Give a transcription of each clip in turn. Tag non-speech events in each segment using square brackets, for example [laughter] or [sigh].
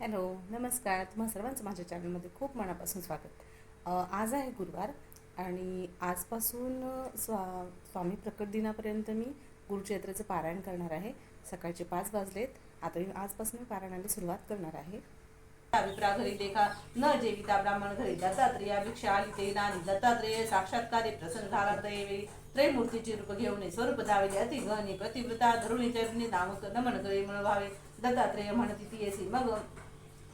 Hello नमस्कार. तुम्हा सर्वांचं माझ्या चॅनलमध्ये खूप मनापासून स्वागत. आज आहे गुरुवार आणि आजपासून स्वा स्वामी प्रकट दिनापर्यंत मी गुरुचैत्राचं पारायण करणार आहे. सकाळचे पाच वाजलेत. आता मी आजपासून पारायणाला सुरुवात करणार आहे. घरी देखा न जेविता ब्राह्मण घरी दत्तात्रेय भिक्षा आली ते नानी दत्तात्रेय साक्षात्कारे प्रसन्न झाला त्रयवेळी त्रयमूर्तीचे रूप घेऊन स्वरूप दावेले अति गहने प्रतिव्रता धरुणी चरणी नामक नमन करे म्हणून भावे. दत्तात्रेय म्हणती ती येसी मग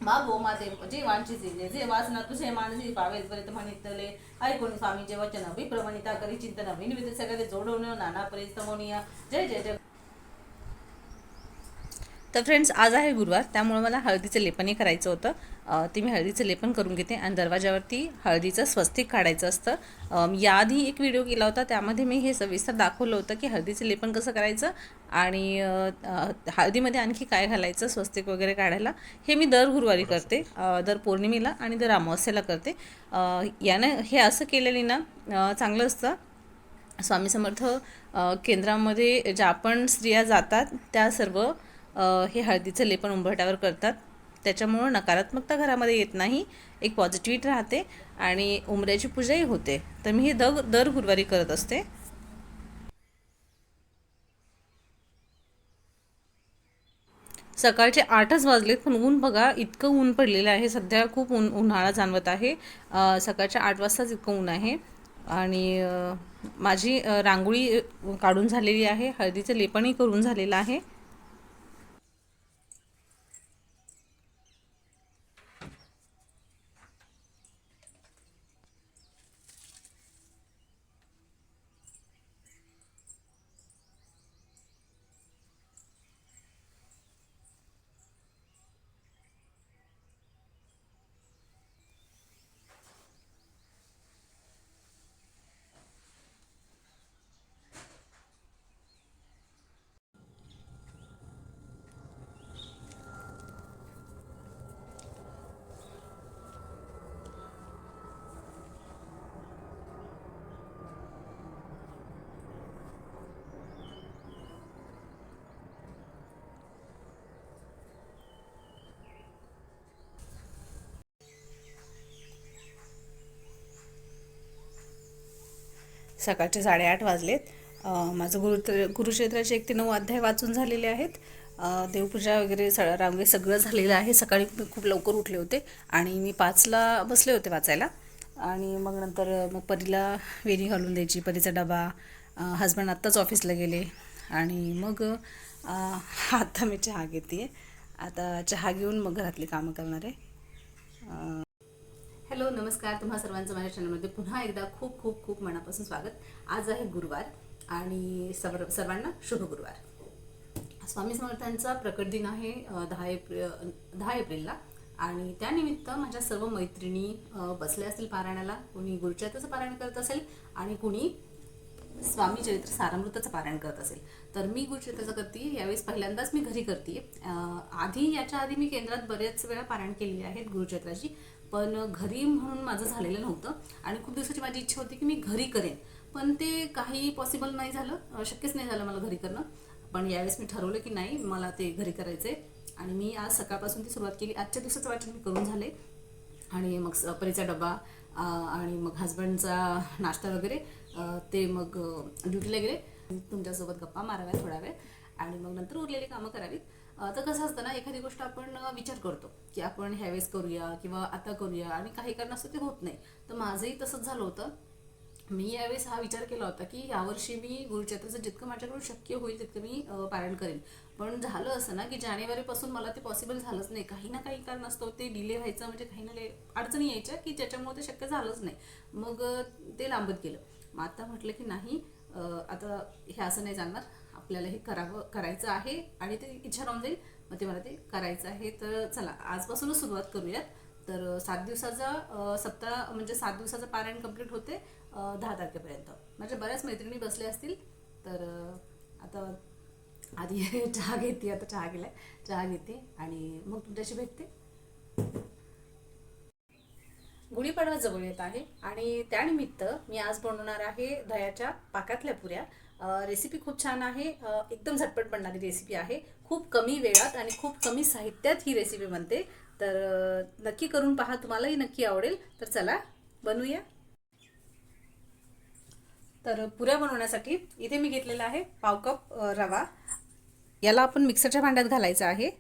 मागो माझे जे वांछिते जे वाचना तुझे मानसी पावेल पर्यंत म्हणितले ऐकून स्वामीचे वचन विप्रमणिता करी चिंतन विनवित सगळे जोडवणं नाना परिस्तमोनिया जय जय जय. तर फ्रेंड्स आज आहे गुरुवार त्यामुळे मला हळदीचं लेपनही करायचं होतं. ते मी हळदीचं लेपन करून घेते आणि दरवाजावरती हळदीचं स्वस्तिक काढायचं असतं. याआधी एक व्हिडिओ केला होता त्यामध्ये मी हे सविस्तर दाखवलं होतं की हळदीचं लेपन कसं करायचं आणि हळदीमध्ये आणखी काय घालायचं स्वस्तिक वगैरे काढायला हे मी दर गुरुवारी करते. दर पौर्णिमेला आणि दर अमावस्येला करते. यानं हे असं केलेली ना चांगलं असतं. स्वामी समर्थ केंद्रामध्ये ज्या पण स्त्रिया जातात त्या सर्व हे हळदीचं लेपन उंबरट्यावर करतात. त्याच्यामुळं नकारात्मकता घरामध्ये येत नाही एक पॉझिटिव्हिटी राहते आणि उंबऱ्याची पूजाही होते. तर मी हे दग दर गुरुवारी करत असते. सकाळचे आठच वाजलेत पण ऊन बघा इतकं ऊन पडलेलं आहे. सध्या खूप ऊन उन्हाळा जाणवत आहे. सकाळच्या आठ वाजताच इतकं ऊन आहे. आणि माझी रांगोळी काढून झालेली आहे. हळदीचं लेपणही करून झालेलं आहे. सकाळचे साडेआठ वाजलेत. माझं गुरु गुरुक्षेत्राचे एक ते नऊ अध्याय वाचून झालेले आहेत. देवपूजा वगैरे स रांगे सगळं झालेलं आहे. सकाळी मी खूप लवकर उठले होते आणि मी पाचला बसले होते वाचायला. आणि मग नंतर मग परीला वेणी घालून द्यायची. परीचा डबा. हजबंड आत्ताच ऑफिसला गेले. आणि मग आता मी चहा घेते आता चहा घेऊन मग घरातली कामं करणार आहे. हॅलो नमस्कार. तुम्हा सर्वांचं माझ्या चॅनलमध्ये पुन्हा एकदा खूप खूप खूप मनापासून स्वागत. आज आहे गुरुवार आणि सर्व सर्वांना शुभ गुरुवार. स्वामी समर्थांचा प्रकट दिन आहे दहा एप्रिल दहा एप्रिलला. आणि त्यानिमित्त माझ्या सर्व मैत्रिणी बसल्या असतील पारायणाला. कोणी गुरुचरित्राचं पारायण करत असेल आणि कुणी स्वामी चरित्र सारामृताचं पारायण करत असेल. तर मी गुरुचरित्राचं करते यावेळेस पहिल्यांदाच मी घरी करते. आधी याच्या आधी मी केंद्रात बरेच वेळा पारायण केलेली आहेत गुरुचरित्राची. पण घरी म्हणून माझं झालेलं नव्हतं. आणि खूप दिवसाची माझी इच्छा होती की मी घरी करेन. पण ते काही पॉसिबल नाही झालं. शक्यच नाही झालं मला घरी करणं. पण यावेळेस मी ठरवलं की नाही मला ते घरी करायचं आहे आणि मी आज सकाळपासून ती सुरुवात केली. आजच्या दिवसाचं वाचन मी करून झाले. आणि मग परीचा डबा आणि मग हजबंडचा नाश्ता वगैरे ते मग ड्युटीला गेले. तुमच्यासोबत गप्पा माराव्या थोडा वेळ. आणि मग नंतर उरलेली कामं करावीत. तर कसं असतं ना एखादी गोष्ट आपण विचार करतो की आपण ह्यावेळेस करूया किंवा आता करूया आणि काही कारणास्तव ते होत नाही. तर माझंही तसंच झालं होतं. मी यावेळेस हा विचार केला होता की यावर्षी मी गुरुचरित्राचं जितकं माझ्याकडून शक्य होईल तितकं मी पारायण करेन. पण झालं असं ना की जानेवारीपासून मला ते पॉसिबल झालंच नाही. काही ना काही कारण असतो ते डिले व्हायचं म्हणजे काही ना काही अडचणी यायच्या की ज्याच्यामुळे ते शक्य झालंच नाही. मग ते लांबत गेलं. मग आता म्हटलं की नाही आता हे असं नाही जाणार आपल्याला हे करावं करायचं आहे आणि ते इच्छा राहून जाईल. मग ते मला ते करायचं आहे. तर चला आजपासूनच सुरुवात करूयात. तर सात दिवसाचा सप्ताह म्हणजे सात दिवसाचं पारायण कंप्लीट होते दहा तारखेपर्यंत. माझ्या बऱ्याच मैत्रिणी बसल्या असतील. तर आता आधी [laughs] चहा घेते आता चहा गेलाय. चहा घेते आणि मग तुमच्याशी भेटते. गुढीपाडवा जवळ येत आहे आणि त्यानिमित्त मी आज बनवणार आहे दह्याच्या पाकातल्या पुऱ्या. रेसिपी खूप छान आहे. एकदम झटपट बनणारी रेसिपी आहे. खूप कमी वेळात आणि खूप कमी साहित्यात ही रेसिपी बनते. तर नक्की करून पहा तुम्हालाही नक्की आवडेल. तर चला बनवूया तर पुऱ्या बनवण्यासाठी इथे मी घेतलेला आहे पाव कप रवा. याला आपण मिक्सरच्या भांड्यात घालायचा आहे.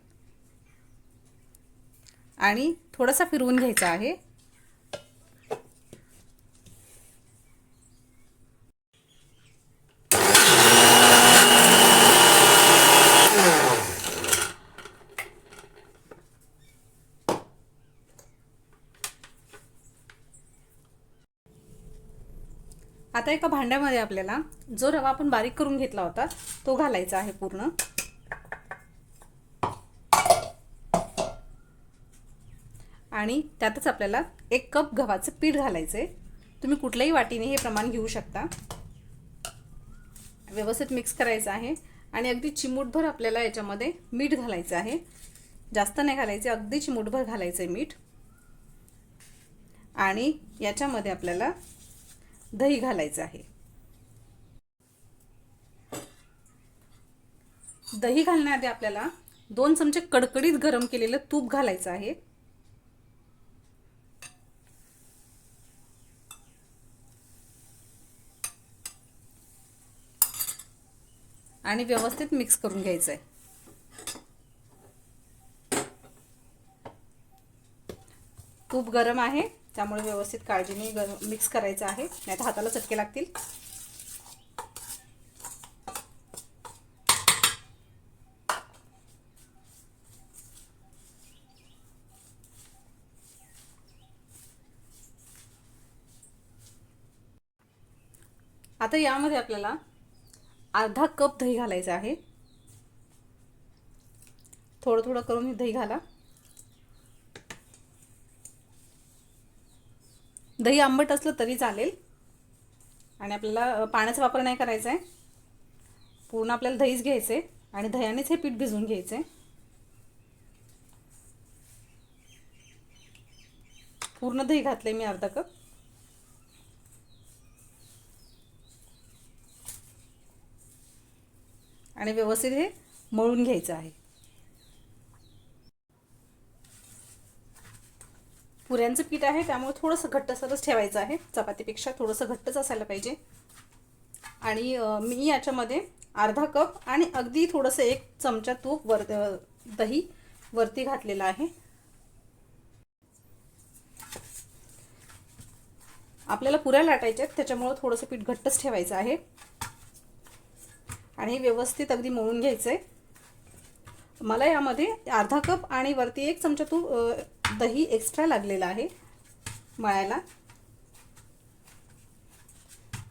आणि थोडासा फिरवून घ्यायचा आहे. आता एका भांड्यामध्ये आपल्याला जो रवा आपण बारीक करून घेतला होता तो घालायचा आहे पूर्ण. आणि त्यातच आपल्याला एक कप गव्हाचं पीठ घालायचं आहे तुम्ही कुठल्याही वाटीने हे प्रमाण घेऊ शकता. व्यवस्थित मिक्स करायचं आहे. आणि अगदी चिमूटभर आपल्याला याच्यामध्ये मीठ घालायचं आहे. जास्त नाही घालायचे अगदी चिमूटभर घालायचं आहे मीठ. आणि याच्यामध्ये आपल्याला दही घालायचं आहे. दही घालण्याआधी आपल्याला दोन चमचे कडकडीत गरम केलेलं तूप घालायचं आहे. आणि व्यवस्थित मिक्स करून घ्यायचं आहे तूप गरम आहे. त्यामुळे व्यवस्थित काळजीने गरम मिक्स करायचं आहे. नाही तर हाताला चटके लागतील. आता यामध्ये आपल्याला अर्धा कप दही घालायचं आहे. थोडं थोडं करून दही घाला. दही आंबट असलं तरी चालेल. आणि आपल्याला पाण्याचा वापर नाही करायचा आहे. पूर्ण आपल्याला दहीच घ्यायचं आहे आणि दह्यानेच हे पीठ भिजवून घ्यायचं आहे पूर्ण दही घातले मी अर्धा कप. आणि व्यवस्थित हे मळून घ्यायचं आहे. पुऱ्यांचं पीठ आहे त्यामुळे थोडंसं घट्टसरच ठेवायचं आहे. चपातीपेक्षा थोडंसं घट्टच असायला पाहिजे. आणि मी याच्यामध्ये अर्धा कप आणि अगदी थोडंसं एक चमचा तूप वर दही वरती घातलेलं आहे. आपल्याला पुऱ्या लाटायच्या आहेत त्याच्यामुळं थोडंसं पीठ घट्टच ठेवायचं आहे. आणि व्यवस्थित अगदी मळून घ्यायचं आहे मला यामध्ये अर्धा कप आणि वरती एक चमचा तूप दही एक्स्ट्रा लागलेलं आहे मळायला.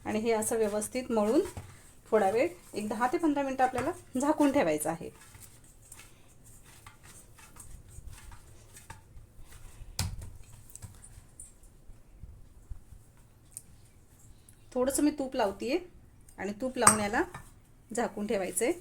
आणि हे असं व्यवस्थित मळून थोडा वेळ एक दहा ते पंधरा मिनटं आपल्याला झाकून ठेवायचं आहे. थोडंसं मी तूप लावतीये आणि तूप लावून याला झाकून ठेवायचं आहे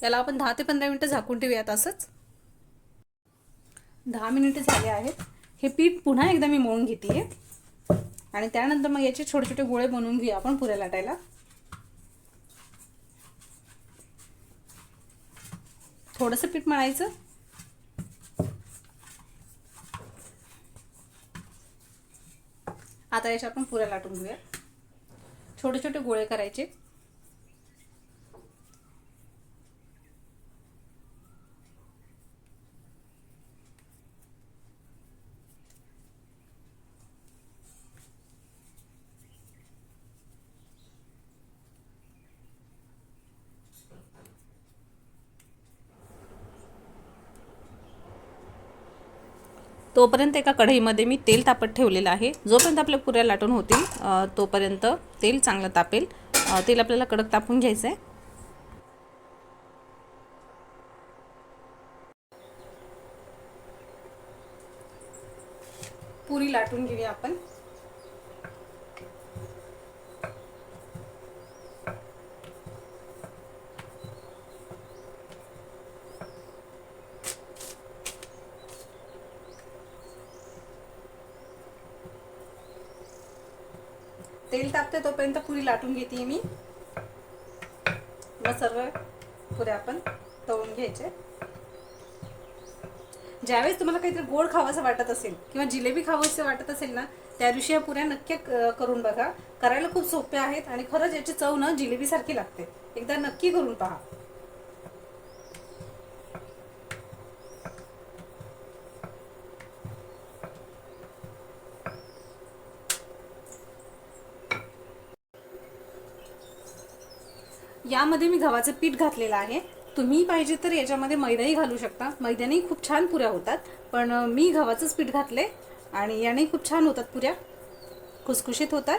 याला आपण दहा ते पंधरा मिनटं झाकून ठेवूयात असंच दहा मिनिटे झाले आहेत. हे पीठ पुन्हा एकदा मी मळून घेते आणि त्यानंतर मग याचे छोटे छोटे गोळे बनवून घेऊया आपण पुऱ्या लाटायला. थोडंसं पीठ मळायचं. आता याच्या आपण पुऱ्या लाटून घेऊया. छोटे छोटे गोळे करायचे. तोपर्यंत एका कढईमध्ये मी तेल तापत ठेवलेलं आहे. जोपर्यंत आपल्या पुऱ्या लाटून होतील तोपर्यंत तेल चांगलं तापेल. तेल आपल्याला कडक तापून घ्यायचं आहे पुरी लाटून घेऊया आपण. तेल तापते तोपर्यंत पुरी लाटून घेते मी. मग सर्व पुऱ्या आपण तळून घ्यायचे. ज्यावेळेस तुम्हाला काहीतरी गोड खावासं वाटत असेल किंवा जिलेबी खावंसं वाटत असेल ना त्या दिवशी या पुऱ्या नक्की करून बघा. करायला खूप सोप्या आहेत आणि खरंच याची चव ना जिलेबीसारखी लागते. एकदा नक्की करून पहा. यामध्ये मी गव्हाचं पीठ घातलेलं आहे. तुम्ही पाहिजे तर याच्यामध्ये मैदाही घालू शकता. मैद्याने खूप छान पुऱ्या होतात. पण मी गव्हाचंच पीठ घातले आणि याने खूप छान होतात पुऱ्या. खुसखुशीत होतात.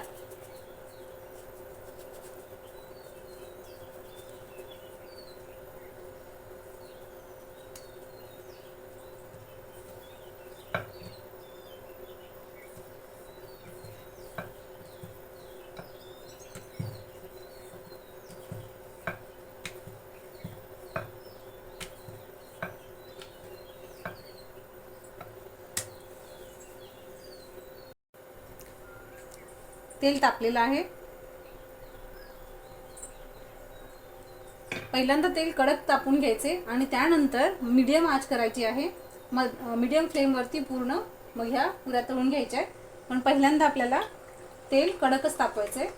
तेल तापलेलं आहे. पहिल्यांदा तेल कडक तापून घ्यायचे आणि त्यानंतर मीडियम आच करायची आहे. मग मीडियम फ्लेमवरती पूर्ण मग ह्या पुऱ्या तळून घ्यायच्या आहेत. पण पहिल्यांदा आपल्याला तेल कडकच तापवायचं आहे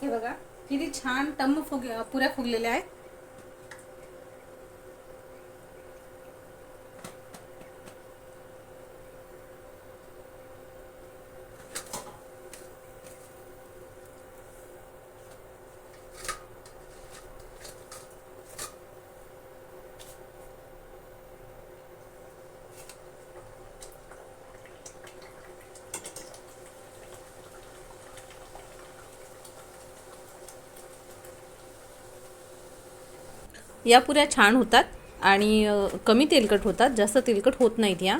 हे बघा किती छान टम्म फुग पुऱ्या फुगलेल्या आहेत. या पुऱ्या छान होतात आणि कमी तेलकट होतात. जास्त तेलकट होत नाहीत या.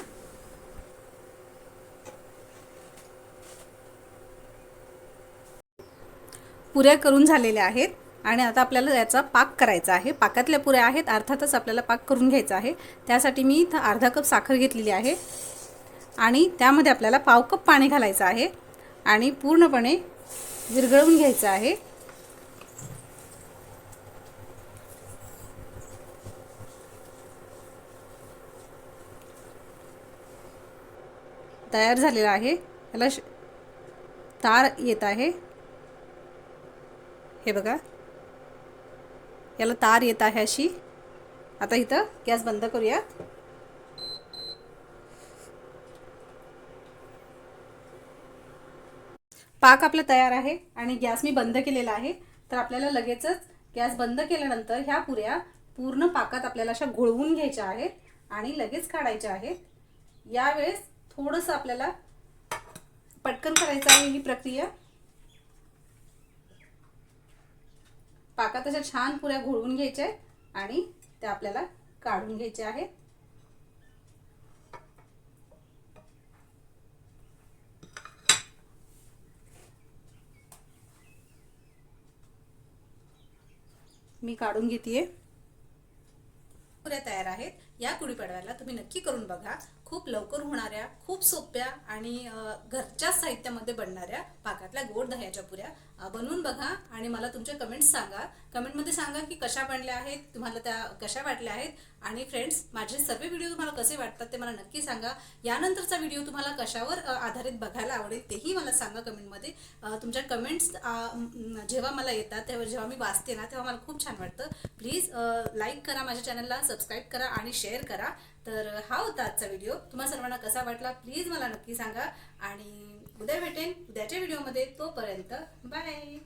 पुऱ्या करून झालेल्या आहेत आणि आता आपल्याला याचा पाक करायचा आहे. पाकातल्या पुऱ्या आहेत अर्थातच आपल्याला पाक करून घ्यायचा आहे. त्यासाठी मी इथं अर्धा कप साखर घेतलेली आहे आणि त्यामध्ये आपल्याला पाव कप पाणी घालायचं आहे आणि पूर्णपणे विरघळवून घ्यायचं आहे. तयार झालेला आहे. याला श- तार येत आहे. हे बघा. याला तार येत आहे अशी. आता इथं गॅस बंद करूया. पाक आपला तयार आहे आणि गॅस मी बंद केलेला आहे. तर आपल्याला लगेचच गॅस बंद केल्यानंतर ह्या पुऱ्या पूर्ण पाकात आपल्याला अशा घोळवून घ्यायच्या आहेत आणि लगेच काढायच्या आहेत. यावेळेस थोडंसं आपल्याला पटकन करायचं आहे ही प्रक्रिया. पाकात अशा छान पुऱ्या घोळवून घ्यायच्या आहेत आणि त्या आपल्याला काढून घ्यायच्या आहेत. मी काढून घेते पुऱ्या तयार आहेत. या गुढीपाडव्याला तुम्ही नक्की करून बघा. खूप लवकर होणाऱ्या खूप सोप्या आणि घरच्या घरच्याच साहित्यामध्ये बनणाऱ्या पाकातल्या गोड दह्याच्या पुऱ्या बनवून बघा आणि मला तुमचे कमेंट्स सांगा. कमेंटमध्ये सांगा की कशा बनल्या आहेत तुम्हाला त्या कशा वाटल्या आहेत आणि फ्रेंड्स माझे सर्व व्हिडिओ तुम्हाला कसे वाटतात ते मला नक्की सांगा. यानंतरचा व्हिडिओ तुम्हाला कशावर आधारित बघायला आवडेल तेही मला सांगा कमेंटमध्ये तुमच्या कमेंट्स जेव्हा मला येतात तेव्हा जेव्हा मी वाचते ना तेव्हा मला खूप छान वाटतं. प्लीज लाईक करा माझ्या चॅनलला सबस्क्राईब करा आणि शेअर करा. तर हा होता आजचा व्हिडिओ तुम्हाला सर्वांना कसा वाटला प्लीज मला नक्की सांगा. आणि उद्या भेटेन उद्याच्या व्हिडिओमध्ये तोपर्यंत बाय